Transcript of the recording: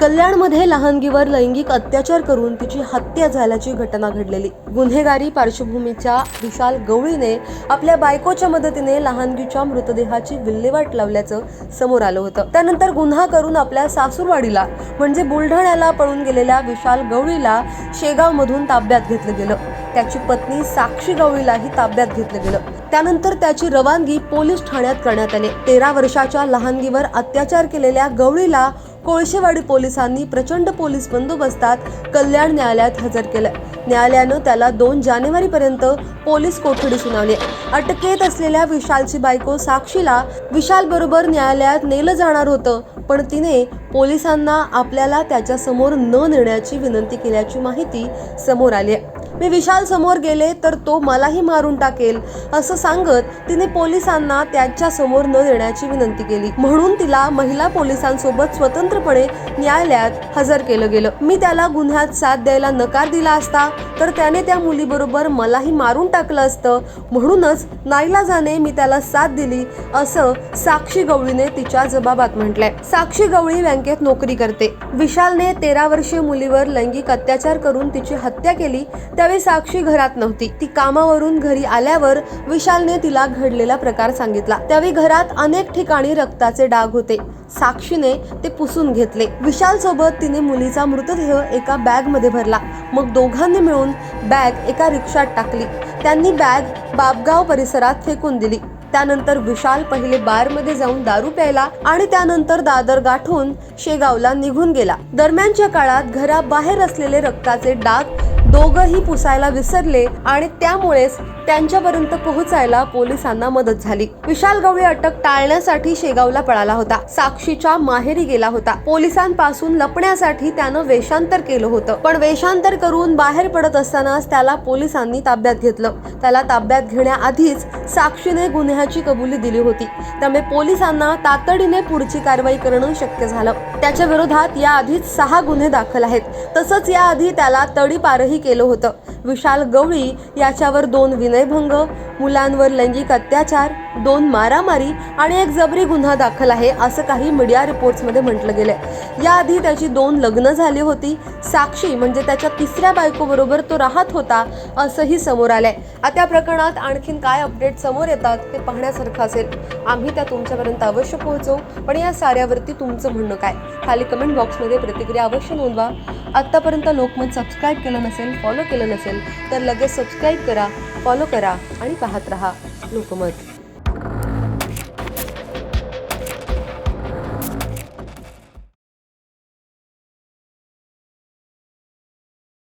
कल्याणमध्ये लहानगीवर लैंगिक अत्याचार करून तिची हत्या झाल्याची घटना घडलेली. गुन्हेगारी पार्श्वभूमीच्या विशाल गवळीने आपल्या बायकोच्या मदतीने लहानगीच्या मृतदेहाची विल्हेवाट लावल्याचं समोर आलं होतं. त्यानंतर गुन्हा करून आपल्या सासूरवाडीला म्हणजे बुलढाण्याला पळून गेलेल्या विशाल गवळीला शेगावमधून ताब्यात घेतलं गेलं. त्याची पत्नी साक्षी गवळीलाही ताब्यात घेतलं गेलं. त्यानंतर त्याची रवानगी पोलीस ठाण्यात करण्यात आली. तेरा वर्षाच्या लहानगीवर अत्याचार केलेल्या गवळीला कोळशेवाडी पोलिसांनी प्रचंड पोलीस बंदोबस्तात कल्याण न्यायालयात हजर केलं न्यायालयानं त्याला दोन जानेवारीपर्यंत पोलीस कोठडी सुनावली अटकेत असलेल्या विशालची बायको साक्षीला विशाल बरोबर न्यायालयात नेलं जाणार होतं पण तिने पोलिसांना आपल्याला त्याच्यासमोर न नेण्याची विनंती केल्याची माहिती समोर आली आहे. मी विशाल समोर गेले तर तो मलाही मारून टाकेल असं सांगत तिने पोलिसांना त्याच्यासमोर न देण्याची विनंती केली. म्हणून तिला महिला पोलिसांसोबत स्वतंत्रपणे न्यायालयात हजर केलं गेलं. मी त्याला गुन्ह्यात साथ द्यायला नकार दिला असता तर त्याने त्या मुलीबरोबर मलाही मारून टाकलं असतं. म्हणूनच नाईलाजाने मी त्याला साथ दिली असं साक्षी गवळीने तिच्या जबाबात म्हटलंय. साक्षी गवळी बँकेत नोकरी करते. विशालने तेरा वर्षीय मुलीवर लैंगिक अत्याचार करून तिची हत्या केली. त्यावेळी साक्षी घरात नव्हती. ती कामावरून घरी आल्यावर विशालने तिला घडलेला प्रकार सांगितला. त्यावेळी घरात अनेक ठिकाणी रक्ताचे डाग होते. साक्षीने ते पुसून घेतले. विशाल सोबत तिने मुलीचा मृतदेह एका बॅगमध्ये भरला. मग दोघांनी मिळून बॅग एका रिक्षात टाकली. त्यांनी बॅग बाबगाव परिसरात फेकून दिली. त्यानंतर विशाल पहिले बारमध्ये जाऊन दारू प्यायला आणि त्यानंतर दादर गाठून शेगावला निघून गेला. दरम्यानच्या काळात घराबाहेर असलेले रक्ताचे डाग दोघंही पुसायला विसरले आणि त्यामुळेच त्यांच्यापर्यंत पोहोचायला पोलिसांना मदत झाली. विशाल गवळी अटक टाळण्यासाठी शेगावला पळाला होता. साक्षीच्या माहेरी गेला होता. पोलिसांपासून लपण्यासाठी त्यानं वेषांतर केलं होतं. पण वेषांतर करून बाहेर पडत असतानाच त्याला पोलिसांनी ताब्यात घेतलं. त्याला ताब्यात घेण्याआधीच साक्षीने गुन्ह्याची कबुली दिली होती. त्यामुळे पोलिसांना तातडीने पुढची कारवाई करणं शक्य झालं. त्याच्या विरोधात याआधीच सहा गुन्हे दाखल आहेत. तसंच याआधी त्याला तडीपारही केलं होतं. विशाल गवळी याच्यावर दोन विनयभंग मुलांवर लैंगिक अत्याचार दोन मारामारी आणि एक जबरी गुन्हा दाखल आहे असं काही मीडिया रिपोर्ट्समध्ये म्हटलं गेलंय. याआधी त्याची दोन लग्न झाली होती. साक्षी म्हणजे त्याच्या तिसऱ्या बायकोबरोबर तो राहत होता असंही समोर आलंय. आता प्रकरणात आणखीन काय अपडेट समोर येतात ते पाहण्यासारखं असेल. आम्ही त्या तुमच्यापर्यंत अवश्य पोहोचवू पण या साऱ्यावरती तुमचं म्हणणं काय? खाली कमेंट बॉक्समध्ये प्रतिक्रिया अवश्य नोंदवा. आत्तापर्यंत लोकमत सबस्क्राईब केलं नसेल फॉलो केलं नसेल तर लगेच सबस्क्राईब करा फॉलो करा आणि पाहत रहा लोकमत.